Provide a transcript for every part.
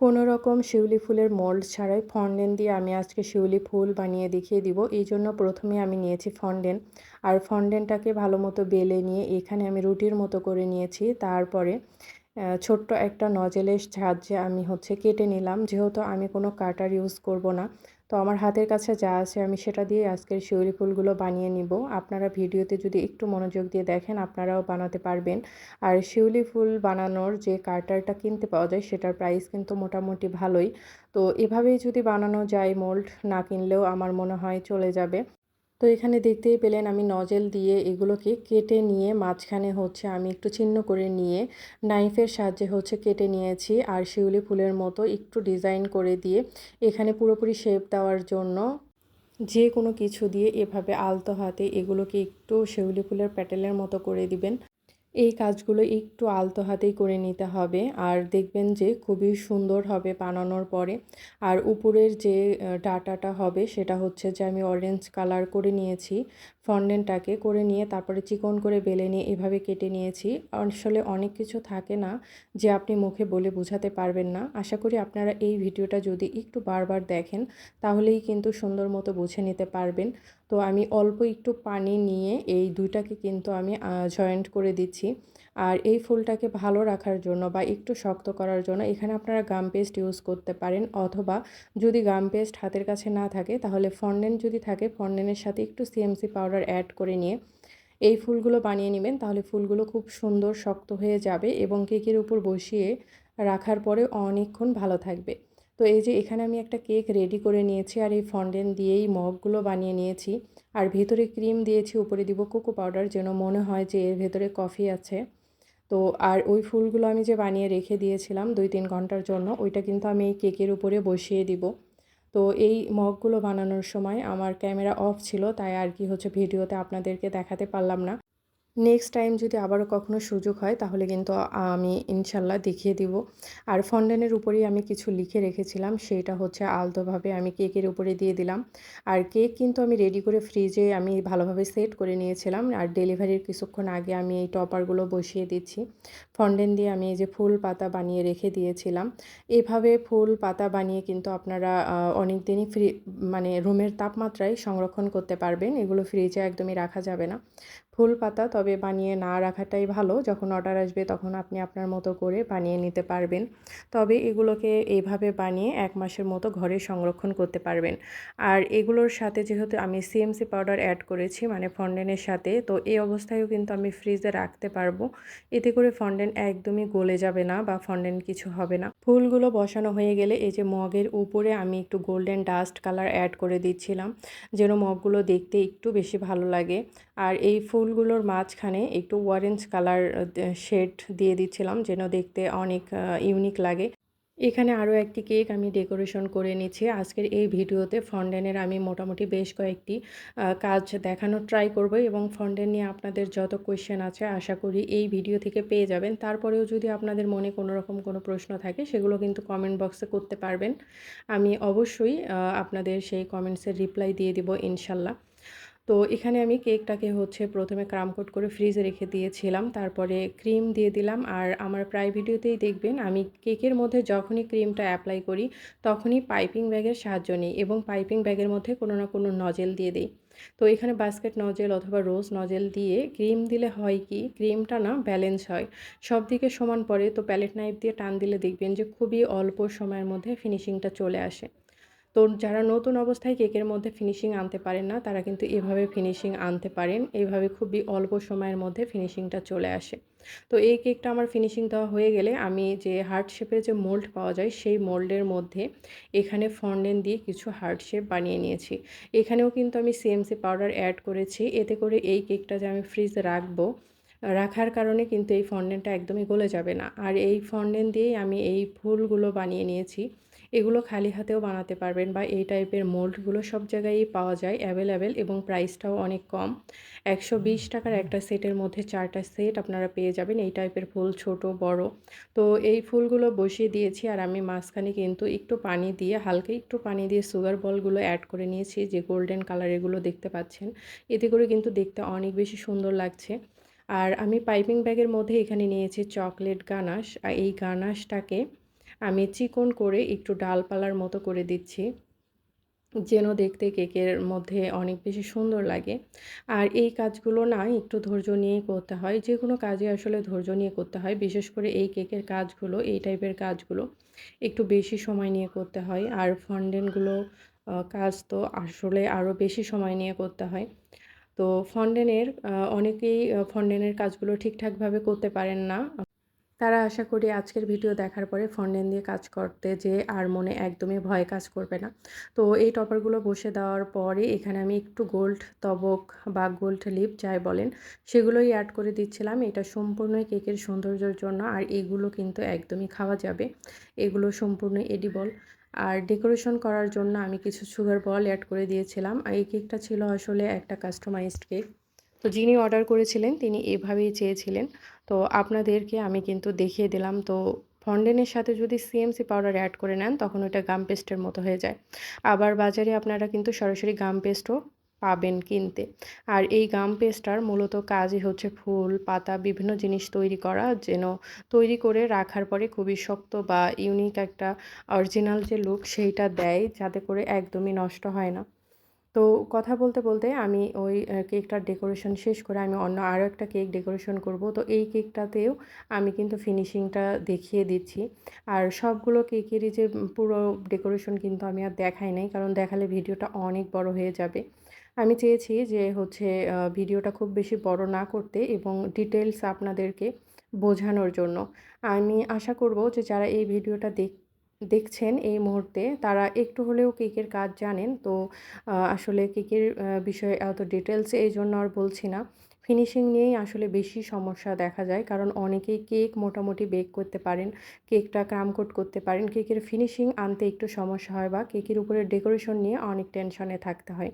কোনো রকম শিউলি ফুলের মল্ড ছাড়াই ফন্ডেন দিয়ে আমি আজকে শিউলি ফুল বানিয়ে দেখিয়ে দিব। এই জন্য প্রথমে আমি নিয়েছি ফন্ডেন। আর ফন্ডেনটাকে ভালো মতো বেলে নিয়ে এখানে আমি রুটির মতো করে নিয়েছি। তারপরে ছোট্ট একটা নজেলের সাহায্যে আমি হচ্ছে কেটে নিলাম। যেহেতু আমি কোনো কাটার ইউজ করব না তো আমার হাতের কাছে যা আছে আমি সেটা দিয়ে আজকের শিউলি ফুলগুলো বানিয়ে নিব। আপনারা ভিডিওতে যদি একটু মনোযোগ দিয়ে দেখেন, আপনারাও বানাতে পারবেন। আর শিউলি ফুল বানানোর যে কার্টারটা কিনতে পাওয়া যায়, সেটার প্রাইস কিন্তু মোটামুটি ভালোই। তো এভাবেই যদি বানানো যায়, মোল্ড না কিনলেও আমার মনে হয় চলে যাবে। তো এখানে দেখতেই পেলেন আমি নজেল দিয়ে এগুলোকে কেটে নিয়ে মাঝখানে হচ্ছে আমি একটু চিহ্ন করে নিয়ে নাইফের সাহায্যে হচ্ছে কেটে নিয়েছি আর শিউলি ফুলের মতো একটু ডিজাইন করে দিয়ে এখানে পুরোপুরি শেপ দেওয়ার জন্য যে কোনো কিছু দিয়ে এভাবে আলতো হাতে এগুলোকে একটু শিউলি ফুলের প্যাটেলের মতো করে দিবেন। এই কাজগুলো একটু আলতো হাতেই করে নিতে হবে। আর দেখবেন যে খুবই সুন্দর হবে বানানোর পরে। আর উপরের যে ডাটাটা হবে সেটা হচ্ছে যে আমি অরেঞ্জ কালার করে নিয়েছি। ফন্ডেনটাকে করে নিয়ে তারপরে চিকন করে বেলে নিয়ে এভাবে কেটে নিয়েছি। আসলে অনেক কিছু থাকে না যে আপনি মুখে বলে বোঝাতে পারবেন না। আশা করি আপনারা এই ভিডিওটা যদি একটু বারবার দেখেন তাহলেই কিন্তু সুন্দর মতো বুঝে নিতে পারবেন। তো আমি অল্প একটু পানি নিয়ে এই দুইটাকে কিন্তু আমি জয়েন্ট করে দিচ্ছি। আর এই ফুলটাকে ভালো রাখার জন্য বা একটু শক্ত করার জন্য এখানে আপনারা গাম পেস্ট ইউজ করতে পারেন অথবা যদি গাম পেস্ট হাতের কাছে না থাকে তাহলে ফন্ডেন যদি থাকে ফন্ডেনের সাথে একটু সিএমসি পাউডার অ্যাড করে নিয়ে এই ফুলগুলো বানিয়ে নেবেন তাহলে ফুলগুলো খুব সুন্দর শক্ত হয়ে যাবে এবং কেকের উপর বসিয়ে রাখার পরে অনেকক্ষণ ভালো থাকবে। তো এই যে এখানে আমি একটা কেক রেডি করে নিয়েছি আর এই ফন্ডেন দিয়েই মগগুলো বানিয়ে নিয়েছি। আর ভেতরে ক্রিম দিয়েছি, উপরে দিব কোকো পাউডার যেন মনে হয় যে এর ভেতরে কফি আছে। তো আর ওই ফুলগুলো আমি যে বানিয়ে রেখে দিয়েছিলাম দুই তিন ঘণ্টার জন্য, ওইটা কিন্তু আমি এই কেকের উপরে বসিয়ে দিব। তো এই মগগুলো বানানোর সময় আমার ক্যামেরা অফ ছিল, তাই আর কি হচ্ছে ভিডিওতে আপনাদেরকে দেখাতে পারলাম না। নেক্সট টাইম যদি আবারও কখনো সুযোগ হয়, তাহলে কিন্তু আমি ইনশাল্লাহ দেখিয়ে দিব। আর ফন্ডেনের উপরেই আমি কিছু লিখে রেখেছিলাম, সেটা হচ্ছে আলতোভাবে আমি কেকের উপরে দিয়ে দিলাম। আর কেক কিন্তু আমি রেডি করে ফ্রিজে আমি ভালোভাবে সেট করে নিয়েছিলাম, আর ডেলিভারির কিছুক্ষণ আগে আমি এই টপারগুলো বসিয়ে দিচ্ছি। ফন্ডেন দিয়ে আমি এই যে ফুল পাতা বানিয়ে রেখে দিয়েছিলাম। এভাবে ফুল পাতা বানিয়ে কিন্তু আপনারা অনেক দিনই ফ্রি মানে রুমের তাপমাত্রায় সংরক্ষণ করতে পারবেন, এগুলো ফ্রিজে একদমই রাখা যাবে না। ফুল পাতা তবে বানিয়ে না রাখাটাই ভালো। যখন অর্ডার আসবে তখন আপনি আপনার মতো করে বানিয়ে নিতে পারবেন। তবে এগুলোকে এইভাবে বানিয়ে এক মাসের মতো ঘরে সংরক্ষণ করতে পারবেন। আর এগুলোর সাথে যেহেতু আমি সিএমসি পাউডার অ্যাড করেছি মানে ফন্ডেনের সাথে, তো এই অবস্থায়ও কিন্তু আমি ফ্রিজে রাখতে পারব। এতে করে ফন্ডেন একদমই গলে যাবে না বা ফন্ডেন কিছু হবে না। ফুলগুলো বসানো হয়ে গেলে এই যে মগের উপরে আমি একটু গোল্ডেন ডাস্ট কালার অ্যাড করে দিচ্ছিলাম, যেন মগগুলো দেখতে একটু বেশি ভালো লাগে। আর এই ফুলগুলোর মাঝখানে একটু অরেঞ্জ কালার শেড দিয়ে দিচ্ছিলাম যেন দেখতে অনেক ইউনিক লাগে। এখানে আরও একটি কেক আমি ডেকোরেশন করে নিচ্ছি। আজকের এই ভিডিওতে ফন্ডেনের আমি মোটামুটি বেশ কয়েকটি কাজ দেখানোর ট্রাই করব এবং ফন্ডেন নিয়ে আপনাদের যত কোয়েশ্চেন আছে আশা করি এই ভিডিও থেকে পেয়ে যাবেন। তারপরেও যদি আপনাদের মনে কোনো রকম কোনো প্রশ্ন থাকে সেগুলো কিন্তু কমেন্ট বক্সে করতে পারবেন। আমি অবশ্যই আপনাদের সেই কমেন্টসের রিপ্লাই দিয়ে দিব ইনশাল্লাহ। তো এখানে আমি কেকটাকে হচ্ছে প্রথমে ক্রামকোট করে ফ্রিজে রেখে দিয়েছিলাম, তারপরে ক্রিম দিয়ে দিলাম। আর আমার প্রায় ভিডিওতেই দেখবেন, আমি কেকের মধ্যে যখনই ক্রিমটা অ্যাপ্লাই করি, তখনই পাইপিং ব্যাগের সাহায্য নিই এবং পাইপিং ব্যাগের মধ্যে কোনো না কোনো নজেল দিয়ে দিই। তো এখানে বাস্কেট নজেল অথবা রোজ নজেল দিয়ে ক্রিম দিলে হয় কি, ক্রিমটা না ব্যালেন্স হয়, সব দিকে সমান পড়ে। তো প্যালেট নাইফ দিয়ে টান দিলে দেখবেন যে খুবই অল্প সময়ের মধ্যে ফিনিশিংটা চলে আসে। তো যারা নতুন অবস্থায় কেকের মধ্যে ফিনিশিং আনতে পারেন না, তারা কিন্তু এভাবে ফিনিশিং আনতে পারেন। এইভাবে খুবই অল্প সময়ের মধ্যে ফিনিশিংটা চলে আসে। তো এই কেকটা আমার ফিনিশিং দেওয়া হয়ে গেলে আমি যে হার্ট শেপের যে মোল্ড পাওয়া যায়, সেই মোল্ডের মধ্যে এখানে ফন্ডেন দিয়ে কিছু হার্ট শেপ বানিয়ে নিয়েছি। এখানেও কিন্তু আমি সিএমসি পাউডার অ্যাড করেছি। এতে করে এই কেকটা যে আমি ফ্রিজে রাখব, রাখার কারণে কিন্তু এই ফন্ডেনটা একদমই গলে যাবে না। আর এই ফন্ডেন দিয়েই আমি এই ফুলগুলো বানিয়ে নিয়েছি। এগুলো খালি হাতেও বানাতে পারবেন বা এই টাইপের মোল্ডগুলো সব জায়গায়ই পাওয়া যায় অ্যাভেলেবেল এবং প্রাইসটাও অনেক কম। একশো বিশ টাকার একটা সেটের মধ্যে চারটা সেট আপনারা পেয়ে যাবেন, এই টাইপের ফুল ছোট, বড়। তো এই ফুলগুলো বসিয়ে দিয়েছি আর আমি মাঝখানে কিন্তু একটু পানি দিয়ে, হালকা একটু পানি দিয়ে সুগার বলগুলো অ্যাড করে নিয়েছি, যে গোল্ডেন কালার এগুলো দেখতে পাচ্ছেন। এতে করে কিন্তু দেখতে অনেক বেশি সুন্দর লাগছে। আর আমি পাইপিং ব্যাগের মধ্যে এখানে নিয়েছি চকলেট গানাশ। আর এই গানাশটাকে আমি চিকন করে একটু ডালপালার মতো করে দিচ্ছি, যেন দেখতে কেকের মধ্যে অনেক বেশি সুন্দর লাগে। আর এই কাজগুলো না একটু ধৈর্য নিয়েই করতে হয়, যে কোনো কাজে আসলে ধৈর্য নিয়ে করতে হয়, বিশেষ করে এই কেকের কাজগুলো, এই টাইপের কাজগুলো একটু বেশি সময় নিয়ে করতে হয়। আর ফন্ডেন্টগুলো কাজ তো আসলে আরও বেশি সময় নিয়ে করতে হয়। তো ফন্ডেনের অনেকেই ফন্ডেনের কাজগুলো ঠিকঠাকভাবে করতে পারেন না। তারা আশা করি আজকের ভিডিও দেখার পরে ফন্ডেন দিয়ে কাজ করতে যে আর মনে একদমই ভয় কাজ করবে না। তো এই টপারগুলো বসে দেওয়ার পরে এখানে আমি একটু গোল্ড তবক বা গোল্ড লিপ যাই বলেন, সেগুলোই অ্যাড করে দিচ্ছিলাম। এটা সম্পূর্ণই কেকের সৌন্দর্যের জন্য আর এগুলো কিন্তু একদমই খাওয়া যাবে। এগুলো সম্পূর্ণ এডিবল আর ডেকোরেশন করার জন্য আমি কিছু সুগার বল অ্যাড করে দিয়েছিলাম। আর এই কেকটা ছিল আসলে একটা কাস্টমাইজড কেক তো যিনি অর্ডার করেছিলেন তিনি এভাবেই চেয়েছিলেন। তো আপনাদেরকে আমি কিন্তু দেখিয়ে দিলাম। তো ফন্ডেনের সাথে যদি সিএমসি পাউডার অ্যাড করে নেন, তখন ওটা গাম পেস্টের মতো হয়ে যায়। আবার বাজারে আপনারা কিন্তু সরাসরি গাম পেস্টও পাবেন কিনতে। আর এই গাম পেস্টটার মূলত কাজই হচ্ছে ফুল, পাতা, বিভিন্ন জিনিস তৈরি করা, যেন তৈরি করে রাখার পরে খুবই শক্ত বা ইউনিক একটা অরিজিনাল যে লুক সেইটা দেয়, যাতে করে একদমই নষ্ট হয় না। তো কথা বলতে বলতে আমি ওই কেকটার ডেকোরেশন শেষ করে আমি অন্য আরও একটা কেক ডেকোরেশন করব। তো এই কেকটাতেও আমি কিন্তু ফিনিশিংটা দেখিয়ে দিচ্ছি। আর সবগুলো কেকেরই যে পুরো ডেকোরেশন কিন্তু আমি আর দেখাই নাই, কারণ দেখালে ভিডিওটা অনেক বড় হয়ে যাবে। আমি চেয়েছি যে হচ্ছে ভিডিওটা খুব বেশি বড় না করতে এবং ডিটেলস আপনাদেরকে বোঝানোর জন্য। আমি আশা করব যে যারা এই ভিডিওটা দেখ দেখছেন এই মুহূর্তে, তারা একটু হলেও কেকের কাজ জানেন। তো আসলে কেকের বিষয়ে এত ডিটেলসে এই জন্য আর বলছি না। ফিনিশিং নিয়েই আসলে বেশি সমস্যা দেখা যায়, কারণ অনেকেই কেক মোটামুটি বেক করতে পারেন, কেকটা ক্রামকোট করতে পারেন। কেকের ফিনিশিং আনতে একটু সমস্যা হয় বা কেকের উপরে ডেকোরেশন নিয়ে অনেক টেনশনে থাকতে হয়।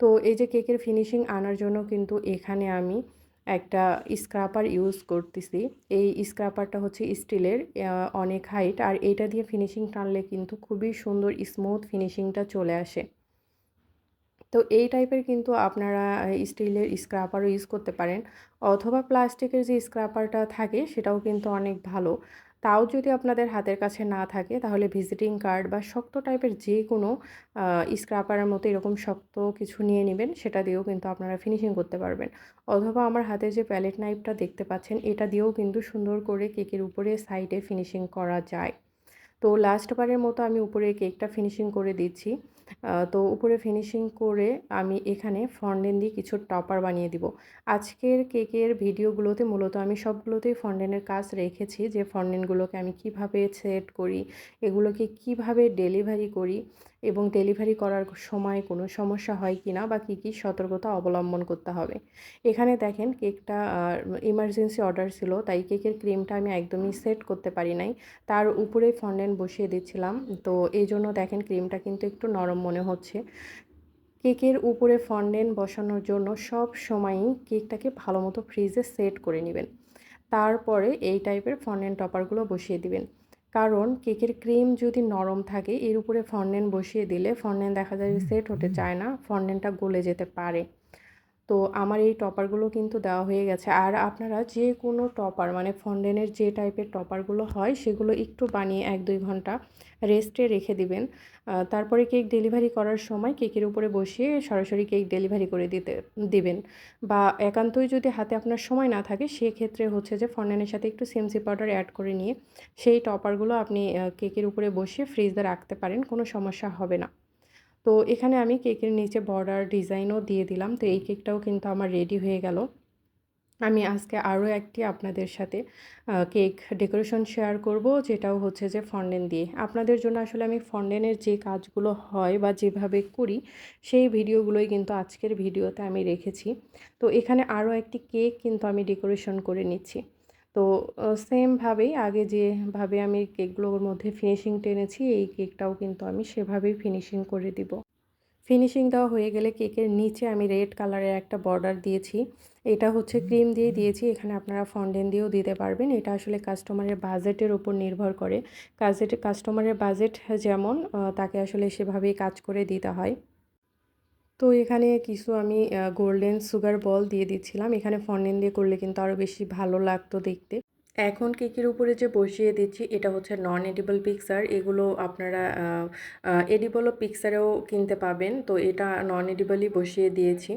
তো, এই যে কেকের ফিনিশিং আনার জন্য কিন্তু এখানে আমি একটা স্ক্রাপার ইউজ করতেছি। এই স্ক্রাপারটা হচ্ছে স্টিলের অনেক হাইট আর এটা দিয়ে ফিনিশিং টানলে কিন্তু খুবই সুন্দর স্মুথ ফিনিশিংটা চলে আসে। তো এই টাইপের কিন্তু আপনারা স্টিলের স্ক্রাপারও ইউজ করতে পারেন। অথবা প্লাস্টিকের যে স্ক্রাপারটা থাকে, সেটাও কিন্তু অনেক ভালো। তাও যদি আপনাদের হাতের কাছে না থাকে, তাহলে ভিজিটিং কার্ড বা শক্ত টাইপের যে কোনো স্ক্রাপারের মতো এরকম শক্ত কিছু নিয়ে নেবেন, সেটা দিয়েও কিন্তু আপনারা ফিনিশিং করতে পারবেন। অথবা আমার হাতে যে প্যালেট নাইফটা দেখতে পাচ্ছেন, এটা দিয়েও কিন্তু সুন্দর করে কেকের উপরে সাইডে ফিনিশিং করা যায়। তো লাস্ট বারের মতো আমি উপরে কেকটা ফিনিশিং করে দিচ্ছি। তো উপরে ফিনিশিং করে আমি এখানে ফন্ডেন দিয়ে কিছু টপার বানিয়ে দিব। আজকের কেকের ভিডিওগুলোতে মূলত আমি সবগুলোতেই ফন্ডেনের কাজ রেখেছি যে ফন্ডেনগুলোকে আমি কীভাবে সেট করি, এগুলোকে কীভাবে ডেলিভারি করি। এবং ডেলিভারি করার সময় কোনো সমস্যা হয় কি না বা কী কী সতর্কতা অবলম্বন করতে হবে। এখানে দেখেন কেকটা ইমার্জেন্সি অর্ডার ছিল, তাই কেকের ক্রিমটা আমি একদমই সেট করতে পারি নাই। তার উপরে ফন্ডেন্ট বসিয়ে দিচ্ছিলাম। তো এই জন্য দেখেন ক্রিমটা কিন্তু একটু নরম মনে হচ্ছে। কেকের উপরে ফন্ডেন্ট বসানোর জন্য সব সময়ই কেকটাকে ভালো মতো ফ্রিজে সেট করে নেবেন। তারপরে এই টাইপের ফন্ডেন্ট টপারগুলো বসিয়ে দিবেন। কারণ কেকের ক্রিম যদি নরম থাকে এর উপরে ফর্নেন বসিয়ে দিলে ফর্নেন দেখা যায় যে সেট হতে চায় না ফর্নেনটা গলে যেতে পারে। তো আমার এই টপারগুলো কিন্তু দেওয়া হয়ে গেছে। আর আপনারা যে কোনো টপার মানে ফন্ডেনের যে টাইপের টপারগুলো হয়, সেগুলো একটু বানিয়ে এক দুই ঘণ্টা রেস্টে রেখে দিবেন। তারপরে কেক ডেলিভারি করার সময় কেকের উপরে বসিয়ে সরাসরি কেক ডেলিভারি করে দিতে, দিবেন। বা একান্তই যদি হাতে আপনার সময় না থাকে, সেক্ষেত্রে হচ্ছে যে ফন্ডেনের সাথে একটু সিএমসি পাউডার অ্যাড করে নিয়ে সেই টপারগুলো আপনি কেকের উপরে বসিয়ে ফ্রিজে রাখতে পারেন, কোনো সমস্যা হবে না। তো এখানে আমি কেকের নিচে বর্ডার ডিজাইনও দিয়ে দিলাম। তো এই কেকটাও কিন্তু আমার রেডি হয়ে গেল। আমি আজকে আরও একটি আপনাদের সাথে কেক ডেকোরেশন শেয়ার করব, যেটাও হচ্ছে যে ফন্ডেন দিয়ে। আপনাদের জন্য আসলে আমি ফন্ডেনের যে কাজগুলো হয় বা যেভাবে করি, সেই ভিডিওগুলোই কিন্তু আজকের ভিডিওতে আমি রেখেছি। তো এখানে আরও একটি কেক কিন্তু আমি ডেকোরেশন করে নিচ্ছি। তো সেমভাবেই আগে যেভাবে আমি কেকগুলোর মধ্যে ফিনিশিং টেনেছি এই কেকটাও কিন্তু আমি সেভাবেই ফিনিশিং করে দিব। ফিনিশিং দেওয়া হয়ে গেলে কেকের নিচে আমি রেড কালারের একটা বর্ডার দিয়েছি। এটা হচ্ছে ক্রিম দিয়ে দিয়েছি, এখানে আপনারা ফন্ডেন দিয়েও দিতে পারবেন। এটা আসলে কাস্টমারের বাজেটের উপর নির্ভর করে। কাজেটে কাস্টমারের বাজেট যেমন তাকে আসলে সেভাবেই কাজ করে দিতে হয়। তো এখানে কিছু আমি গোল্ডেন সুগার বল দিয়ে দিচ্ছিলাম। এখানে ফন্ডেন দিয়ে করলে কিন্তু আরও বেশি ভালো লাগতো দেখতে। এখন কেকের উপরে যে বসিয়ে দিচ্ছি, এটা হচ্ছে নন এডিবল পিকচার এগুলো আপনারা এডিবলও পিকচারেও কিনতে পাবেন। তো এটা নন এডিবলই বসিয়ে দিয়েছি।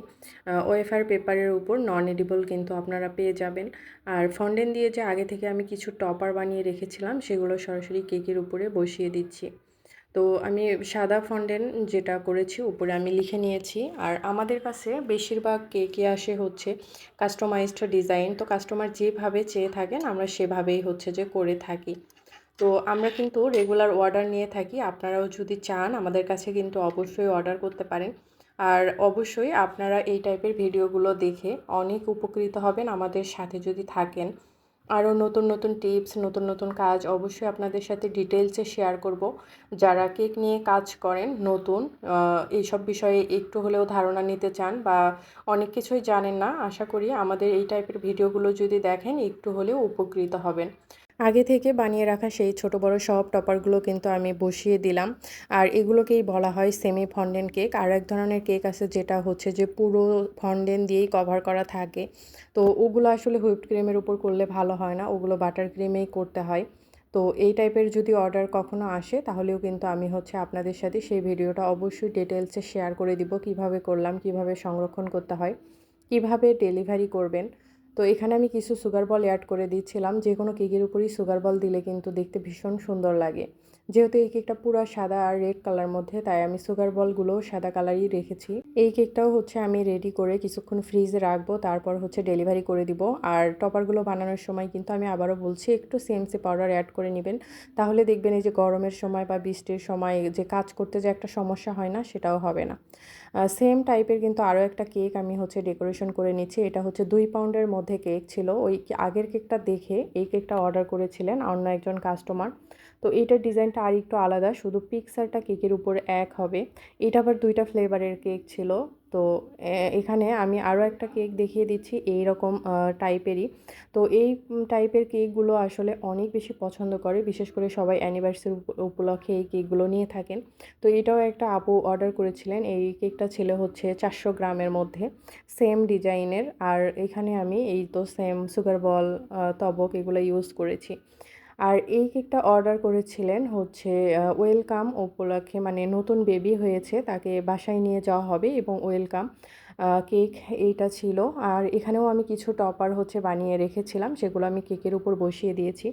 ওয়েফার পেপারের উপর নন এডিবল কিন্তু আপনারা পেয়ে যাবেন। আর ফন্ডেন দিয়ে যে আগে থেকে আমি কিছু টপার বানিয়ে রেখেছিলাম, সেগুলো সরাসরি কেকের উপরে বসিয়ে দিচ্ছি। তো আমি সাদা ফন্ডেন যেটা করেছি, উপরে আমি লিখে নিয়েছি। আর আমাদের কাছে বেশিরভাগ কেকে আসে হচ্ছে কাস্টমাইজড ডিজাইন তো কাস্টমার যেভাবে চেয়ে থাকেন, আমরা সেভাবেই হচ্ছে যে করে থাকি। তো আমরা কিন্তু রেগুলার অর্ডার নিয়ে থাকি, আপনারাও যদি চান আমাদের কাছে কিন্তু অবশ্যই অর্ডার করতে পারেন। আর অবশ্যই আপনারা এই টাইপের ভিডিওগুলো দেখে অনেক উপকৃত হবেন আমাদের সাথে যদি থাকেন। আরও নতুন নতুন টিপস, নতুন নতুন কাজ অবশ্যই আপনাদের সাথে ডিটেলসে শেয়ার করব। যারা কেক নিয়ে কাজ করেন, নতুন এইসব বিষয়ে একটু হলেও ধারণা নিতে চান বা অনেক কিছুই জানেন না, আশা করি আমাদের এই টাইপের ভিডিওগুলো যদি দেখেন, একটু হলেও উপকৃত হবেন। আগে থেকে বানিয়ে রাখা সেই ছোট বড় সব টপারগুলো কিন্তু আমি বসিয়ে দিলাম। আর এগুলোকেই বলা হয় সেমি ফন্ডেন কেক। আর এক ধরনের কেক আছে যেটা হচ্ছে যে পুরো ফন্ডেন দিয়েই কভার করা থাকে। তো ওগুলো আসলে হুইপড ক্রিমের উপর করলে ভালো হয় না, ওগুলো বাটার ক্রিমেই করতে হয়। তো এই টাইপের যদি অর্ডার কখনো আসে, তাহলেও কিন্তু আমি হচ্ছে আপনাদের সাথে সেই ভিডিওটা অবশ্যই ডিটেলসে শেয়ার করে দিব, কীভাবে করলাম, কীভাবে সংরক্ষণ করতে হয়, কীভাবে ডেলিভারি করবেন। তো এখানে আমি কিছু সুগার বল অ্যাড করে দিচ্ছিলাম। যে কোনো কেকের উপরই সুগার বল দিলে কিন্তু দেখতে ভীষণ সুন্দর লাগে। যেহেতু এই কেকটা পুরো সাদা আর রেড কালার মধ্যে, তাই আমি সুগার বলগুলোও সাদা কালারই রেখেছি। এই কেকটাও হচ্ছে আমি রেডি করে কিছুক্ষণ ফ্রিজে রাখব, তারপর হচ্ছে ডেলিভারি করে দিব। আর টপারগুলো বানানোর সময় কিন্তু আমি আবারও বলছি, একটু সিএমসি পাউডার অ্যাড করে নেবেন। তাহলে দেখবেন এই যে গরমের সময় বা বৃষ্টির সময় যে কাজ করতে যে একটা সমস্যা হয় না, সেটাও হবে না। সেম টাইপের কিন্তু আরও একটা কেক আমি হচ্ছে ডেকোরেশন করে নিচ্ছি। এটা হচ্ছে দুই পাউন্ডের মধ্যে কেক ছিল। ওই আগের কেকটা দেখে এই কেকটা অর্ডার করেছিলেন অন্য একজন কাস্টমার তো এটার ডিজাইনটা আর একটু আলাদা। শুধু পিক্সারটা কেকের উপর এক হবে। এটা আবার দুইটা ফ্লেভারের কেক ছিল। তো এখানে আমি আরও একটা কেক দেখিয়ে দিচ্ছি এই রকম টাইপেরই তো এই টাইপের কেকগুলো আসলে অনেক বেশি পছন্দ করে, বিশেষ করে সবাই অ্যানিভার্সারি উপলক্ষে এই কেকগুলো নিয়ে থাকেন। তো এটাও একটা আপু অর্ডার করেছিলেন, এই কেকটা ছিল হচ্ছে চারশো গ্রামের মধ্যে সেম ডিজাইনের। আর এখানে আমি এই তো সেম সুগার বল তবক এগুলো ইউজ করেছি। আর এই কেকটা অর্ডার করেছিলেন হচ্ছে ওয়েলকাম উপলক্ষে মানে নতুন বেবি হয়েছে, তাকে বাসায় নিয়ে যাওয়া হবে এবং ওয়েলকাম কেক এইটা ছিল। আর এখানেও আমি কিছু টপার হচ্ছে বানিয়ে রেখেছিলাম, সেগুলো আমি কেকের উপর বসিয়ে দিয়েছি।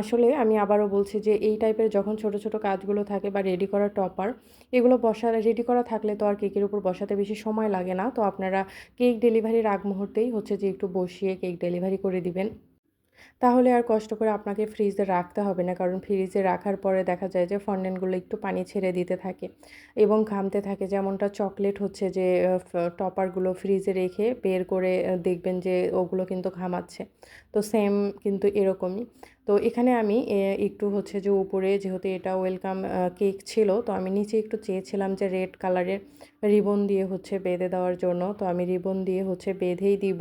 আসলে আমি আবারও বলছি যে এই টাইপের যখন ছোট ছোট কাজগুলো থাকে বা রেডি করা টপার, এগুলো বসা, রেডি করা থাকলে তো আর কেকের উপর বসাতে বেশি সময় লাগে না। তো আপনারা কেক ডেলিভারির আগ মুহূর্তেই হচ্ছে যে একটু বসিয়ে কেক ডেলিভারি করে দিবেন। তাহলে আর কষ্ট করে আপনাকে ফ্রিজে রাখতে হবে না। কারণ ফ্রিজে রাখার পরে দেখা যায় যে ফন্ডেন্টগুলো একটু পানি ছেড়ে দিতে থাকে এবং ঘামতে থাকে। যেমনটা চকলেট হচ্ছে যে টপারগুলো ফ্রিজে রেখে বের করে দেখবেন যে ওগুলো কিন্তু ঘামাচ্ছে। তো সেম কিন্তু এরকমই। তো এখানে আমি একটু হচ্ছে যে উপরে যেহেতু এটা ওয়েলকাম কেক ছিল, তো আমি নিচে একটু চেয়েছিলাম যে রেড কালারের রিবন দিয়ে হচ্ছে বেঁধে দেওয়ার জন্য। তো আমি রিবন দিয়ে হচ্ছে বেঁধেই দিব।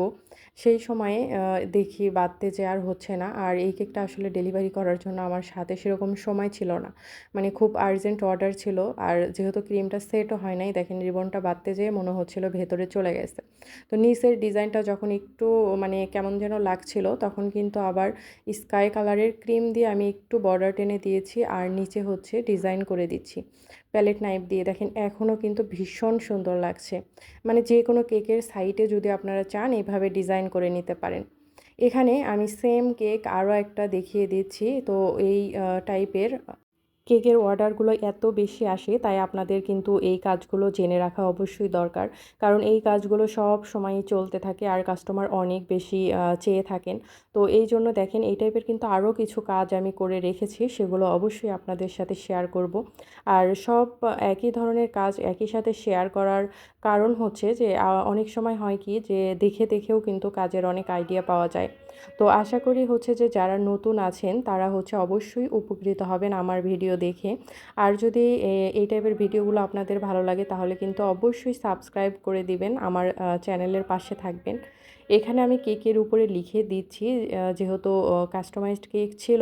সেই সময়ে দেখি বাঁধতে যে আর হচ্ছে না। আর এই কেকটা আসলে ডেলিভারি করার জন্য আমার সাথে সেরকম সময় ছিল না। মানে খুব আর্জেন্ট অর্ডার ছিল। আর যেহেতু ক্রিমটা সেটও হয় নাই, দেখেন রিবনটা বাঁধতে যেয়ে মনে হচ্ছিল ভেতরে চলে গেছে। তো নিচের ডিজাইনটা যখন একটু মানে কেমন যেন লাগছিল, তখন কিন্তু আবার স্কাই কালারের ক্রিম দিয়ে আমি একটু বর্ডার টেনে দিয়েছি। আর নিচে হচ্ছে ডিজাইন করে দিচ্ছি। প্যালেট নাইফ দিয়ে। দেখেন এখনও কিন্তু ভীষণ সুন্দর লাগছে। মানে যে কোনো কেকের সাইটে যদি আপনারা চান, এভাবে ডিজাইন করে নিতে পারেন। এখানে আমি সেম কেক আরও একটা দেখিয়ে দিচ্ছি। তো এই টাইপের কেকের অর্ডারগুলো এত বেশি আসে, তাই আপনাদের কিন্তু এই কাজগুলো জেনে রাখা অবশ্যই দরকার। কারণ এই কাজগুলো সব সময়ই চলতে থাকে আর কাস্টমার অনেক বেশি চেয়ে থাকেন। তো এই জন্য দেখেন, এই টাইপের কিন্তু আরও কিছু কাজ আমি করে রেখেছি, সেগুলো অবশ্যই আপনাদের সাথে শেয়ার করব। আর সব একই ধরনের কাজ একই সাথে শেয়ার করার কারণ হচ্ছে যে অনেক সময় হয় কি যে, দেখে দেখেও কিন্তু কাজের অনেক আইডিয়া পাওয়া যায়। তো আশা করি হচ্ছে যে যারা নতুন আছেন, তারা হচ্ছে অবশ্যই উপকৃত হবেন আমার ভিডিও দেখে। আর যদি এই টাইপের ভিডিওগুলো আপনাদের ভালো লাগে, তাহলে কিন্তু অবশ্যই সাবস্ক্রাইব করে দিবেন, আমার চ্যানেলের পাশে থাকবেন। এখানে আমি কেকের উপরে লিখে দিচ্ছি যেহেতু কাস্টমাইজড কেক ছিল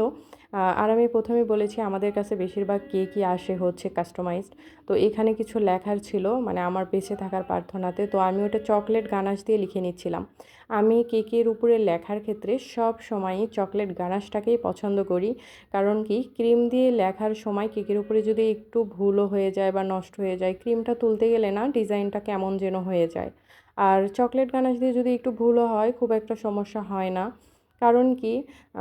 আর আমি প্রথমেই বলেছি আমাদের কাছে বেশিরভাগ কে কেকই আসে হচ্ছে কাস্টমাইজড তো এখানে কিছু লেখার ছিল মানে আমার বেঁচে থাকার প্রার্থনাতে। তো আমি ওটা চকলেট গানাশ দিয়ে লিখে নিচ্ছিলাম। আমি কেকের উপরে লেখার ক্ষেত্রে সব সময়ই চকলেট গানাশটাকেই পছন্দ করি। কারণ কি ক্রিম দিয়ে লেখার সময় কেকের উপরে যদি একটু ভুলও হয়ে যায় বা নষ্ট হয়ে যায় ক্রিমটা তুলতে গেলে না ডিজাইনটা কেমন যেন হয়ে যায়। আর চকলেট গানাশ দিয়ে যদি একটু ভুলও হয়, খুব একটা সমস্যা হয় না। কারণ কি,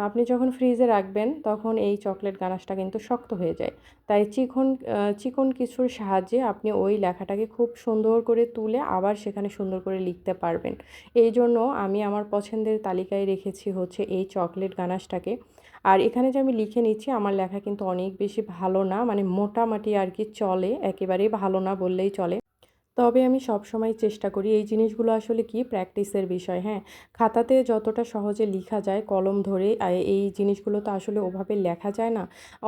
আপনি যখন ফ্রিজে রাখবেন, তখন এই চকলেট গানাশটা কিন্তু শক্ত হয়ে যায়। তাই চিকন চিকন কিছুর সাহায্যে আপনি ওই লেখাটাকে খুব সুন্দর করে তুলে আবার সেখানে সুন্দর করে লিখতে পারবেন। এই জন্য আমি আমার পছন্দের তালিকায় রেখেছি হচ্ছে এই চকলেট গানাশটাকে। আর এখানে যে আমি লিখে নিচ্ছি, আমার লেখা কিন্তু অনেক বেশি ভালো না মানে মোটামাটি আর কি চলে, একেবারেই ভালো না বললেই চলে। তবে আমি সবসময় চেষ্টা করি এই জিনিসগুলো আসলে কি প্র্যাকটিসের বিষয় হ্যাঁ। খাতাতে যতটা সহজে লেখা যায়, কলম ধরে এই জিনিসগুলো তো আসলে ওভাবে লেখা যায় না।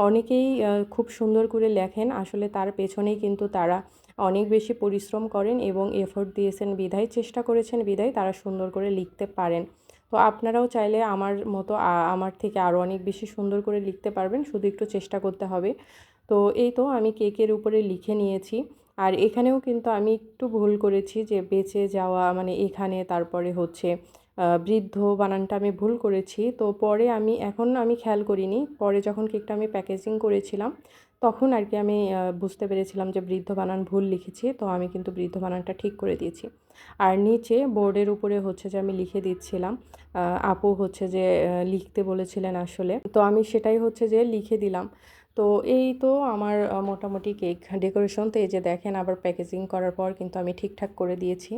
অনেকেই খুব সুন্দর করে লেখেন, আসলে তার পেছনেই কিন্তু তারা অনেক বেশি পরিশ্রম করেন এবং এফোর্ট দিয়েছেন বিধায় চেষ্টা করেছেন বিধায় তারা সুন্দর করে লিখতে পারেন। তো আপনারাও চাইলে আমার মতো আমার থেকে আরও অনেক বেশি সুন্দর করে লিখতে পারবেন, শুধু একটু চেষ্টা করতে হবে। তো এই তো আমি কেকের উপরে লিখে নিয়েছি। আর এখানেও কিন্তু আমি একটু ভুল করেছি যে বেঁচে যাওয়া মানে এখানে তারপরে হচ্ছে বৃদ্ধ বানানটা আমি ভুল করেছি। তো পরে আমি, এখন আমি খেয়াল করিনি। পরে যখন কেকটা আমি প্যাকেজিং করেছিলাম, তখন আর কি আমি বুঝতে পেরেছিলাম যে বৃদ্ধ বানান ভুল লিখেছি। তো আমি কিন্তু বৃদ্ধ বানানটা ঠিক করে দিয়েছি। আর নিচে বোর্ডের উপরে হচ্ছে যে আমি লিখে দিচ্ছিলাম আপু হচ্ছে যে লিখতে বলেছিলেন আসলে। তো আমি সেটাই হচ্ছে যে লিখে দিলাম। তো এই তো আমার মোটামুটি কেক ডেকোরেশন তো এই যে দেখেন আবার প্যাকেজিং করার পর কিন্তু আমি ঠিকঠাক করে দিয়েছি।